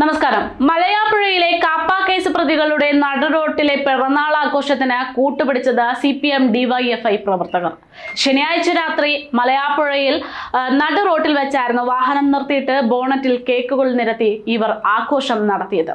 നമസ്കാരം. മലയാപ്പുഴയിലെ കാപ്പ പ്രതികളുടെ നടുറോട്ടിലെ പിറന്നാൾ ആഘോഷത്തിന് കൂട്ടുപിടിച്ചത് സി പി എം ഡിവൈഎഫ്ഐ പ്രവർത്തകർ. ശനിയാഴ്ച രാത്രി മലയാപ്പുഴയിൽ നടുറോട്ടിൽ വെച്ചായിരുന്നു വാഹനം നിർത്തിയിട്ട് ബോണറ്റിൽ കേക്കുകൾ നിരത്തി ഇവർ ആഘോഷം നടത്തിയത്.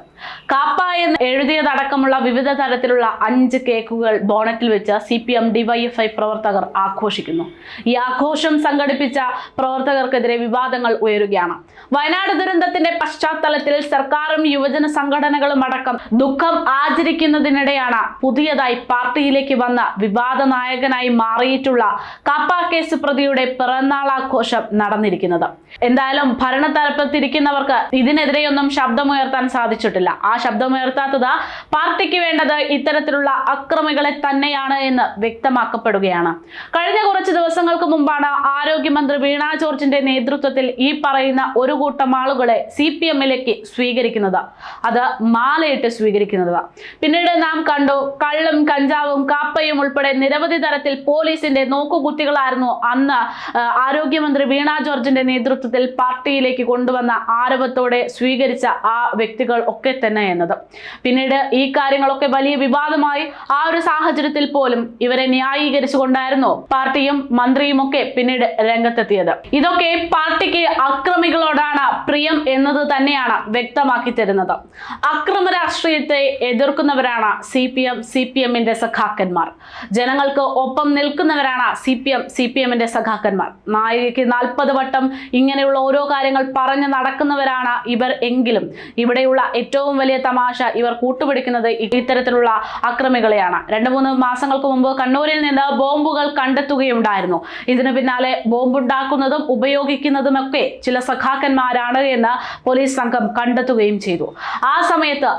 കാപ്പ എന്ന് എഴുതിയതടക്കമുള്ള വിവിധ തരത്തിലുള്ള അഞ്ച് കേക്കുകൾ ബോണറ്റിൽ വെച്ച് സി പി എം ഡിവൈഎഫ്ഐ പ്രവർത്തകർ ആഘോഷിക്കുന്നു. ഈ ആഘോഷം സംഘടിപ്പിച്ച പ്രവർത്തകർക്കെതിരെ വിവാദങ്ങൾ ഉയരുകയാണ്. വയനാട് ദുരന്തത്തിന്റെ പശ്ചാത്തലത്തിൽ സർക്കാരും യുവജന സംഘടനകളും അടക്കം ദുഃഖം ആചരിക്കുന്നതിനിടെയാണ് പുതിയതായി പാർട്ടിയിലേക്ക് വന്ന വിവാദ നായകനായി മാറിയിട്ടുള്ള കാപ്പ കേസ് പ്രതിയുടെ പിറന്നാൾ ആഘോഷം നടന്നിരിക്കുന്നത്. എന്തായാലും ഭരണ തലപ്പത്തിരിക്കുന്നവർക്ക് ഇതിനെതിരെയൊന്നും ശബ്ദമുയർത്താൻ സാധിച്ചിട്ടില്ല. ആ ശബ്ദമുയർത്താത്തത് പാർട്ടിക്ക് വേണ്ടത് ഇത്തരത്തിലുള്ള അക്രമികളെ തന്നെയാണ് എന്ന് വ്യക്തമാക്കപ്പെടുകയാണ്. കഴിഞ്ഞ കുറച്ച് ദിവസങ്ങൾക്ക് മുമ്പാണ് ആരോഗ്യമന്ത്രി വീണ ജോർജിന്റെ നേതൃത്വത്തിൽ ഈ പറയുന്ന ഒരു കൂട്ടം ആളുകളെ സി പി എമ്മിലേക്ക് സ്വീകരിക്കുന്നത്. അത് മാലയിട്ട് സ്വീകരിക്കുന്നത് പിന്നീട് നാം കണ്ടു കള്ളും കഞ്ചാവും കാപ്പയും ഉൾപ്പെടെ നിരവധി തരത്തിൽ പോലീസിന്റെ നോക്കുകുത്തികളായിരുന്നു അന്ന് ആരോഗ്യമന്ത്രി വീണ ജോർജിന്റെ നേതൃത്വത്തിൽ പാർട്ടിയിലേക്ക് കൊണ്ടുവന്ന ആരവത്തോടെ സ്വീകരിച്ച ആ വ്യക്തികൾ ഒക്കെ തന്നെ എന്നത്. പിന്നീട് ഈ കാര്യങ്ങളൊക്കെ വലിയ വിവാദമായി. ആ ഒരു സാഹചര്യത്തിൽ പോലും ഇവരെ ന്യായീകരിച്ചുകൊണ്ടായിരുന്നു പാർട്ടിയും മന്ത്രിയും ഒക്കെ പിന്നീട് രംഗത്തെത്തിയത്. ഇതൊക്കെ പാർട്ടിക്ക് അക്രമികളോടാണ് പ്രിയം എന്നത് തന്നെയാണ് വ്യക്തമാക്കി തരുന്നത്. അക്രമ രാഷ്ട്രീയത്തെ എതിർക്കുന്നവരാണ് C P M C P എമ്മിന്റെ സഖാക്കന്മാർ. ജനങ്ങൾക്ക് ഒപ്പം നിൽക്കുന്നവരാണ് C P M C P എമ്മിന്റെ സഖാക്കന്മാർ. നായികയ്ക്ക് നാൽപ്പത് വട്ടം ഇങ്ങനെയുള്ള ഓരോ കാര്യങ്ങൾ പറഞ്ഞു നടക്കുന്നവരാണ് ഇവർ എങ്കിലും. ഇവിടെയുള്ള ഏറ്റവും വലിയ തമാശ ഇവർ കൂട്ടുപിടിക്കുന്നത് ഇത്തരത്തിലുള്ള അക്രമികളെയാണ്. രണ്ട് മൂന്ന് മാസങ്ങൾക്ക് മുമ്പ് കണ്ണൂരിൽ നിന്ന് ബോംബുകൾ കണ്ടെത്തുകയുണ്ടായിരുന്നു. ഇതിനു പിന്നാലെ ബോംബുണ്ടാക്കുന്നതും ഉപയോഗിക്കുന്നതുമൊക്കെ ചില സഖാക്കന്മാരാണ് എന്ന് പോലീസ് സംഘം കണ്ടെത്തുകയും ചെയ്തു. ആ സമയത്ത്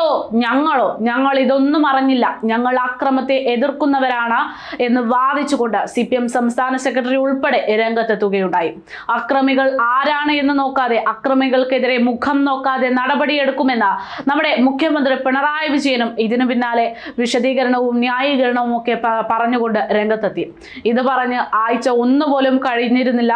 അയ്യയ്യോ ഞങ്ങളോ? ഞങ്ങൾ ഇതൊന്നും അറിഞ്ഞില്ല. ഞങ്ങൾ അക്രമത്തെ എതിർക്കുന്നവരാണ് എന്ന് വാദിച്ചുകൊണ്ട് സി പി എം സംസ്ഥാന സെക്രട്ടറി ഉൾപ്പെടെ രംഗത്തെത്തുകയുണ്ടായി. അക്രമികൾ ആരാണ് എന്ന് നോക്കാതെ അക്രമികൾക്കെതിരെ മുഖം നോക്കാതെ നടപടിയെടുക്കുമെന്ന് നമ്മുടെ മുഖ്യമന്ത്രി പിണറായി വിജയനും ഇതിനു പിന്നാലെ വിശദീകരണവും ന്യായീകരണവും ഒക്കെ പറഞ്ഞുകൊണ്ട് രംഗത്തെത്തി. ഇത് പറഞ്ഞ് ആഴ്ച ഒന്നുപോലും കഴിഞ്ഞിരുന്നില്ല.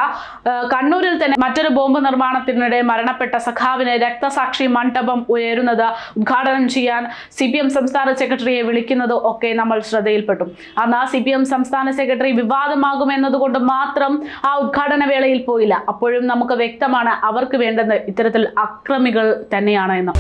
കണ്ണൂരിൽ തന്നെ മറ്റൊരു ബോംബ് നിർമ്മാണത്തിനിടെ മരണപ്പെട്ട സഖാവിന് രക്തസാക്ഷി മണ്ഡപം ഉയരുന്നത് ഉദ്ഘാടനം ചെയ്യാൻ സി പി എം സംസ്ഥാന സെക്രട്ടറിയെ വിളിക്കുന്നതും ഒക്കെ നമ്മൾ ശ്രദ്ധയിൽപ്പെട്ടു. അന്ന് സി പി എം സംസ്ഥാന സെക്രട്ടറി വിവാദമാകുമെന്നതുകൊണ്ട് മാത്രം ആ ഉദ്ഘാടന വേളയിൽ പോയില്ല. അപ്പോഴും നമുക്ക് വ്യക്തമാണ് അവർക്ക് വേണ്ടത് ഇത്തരത്തിൽ അക്രമികൾ തന്നെയാണ് എന്ന്.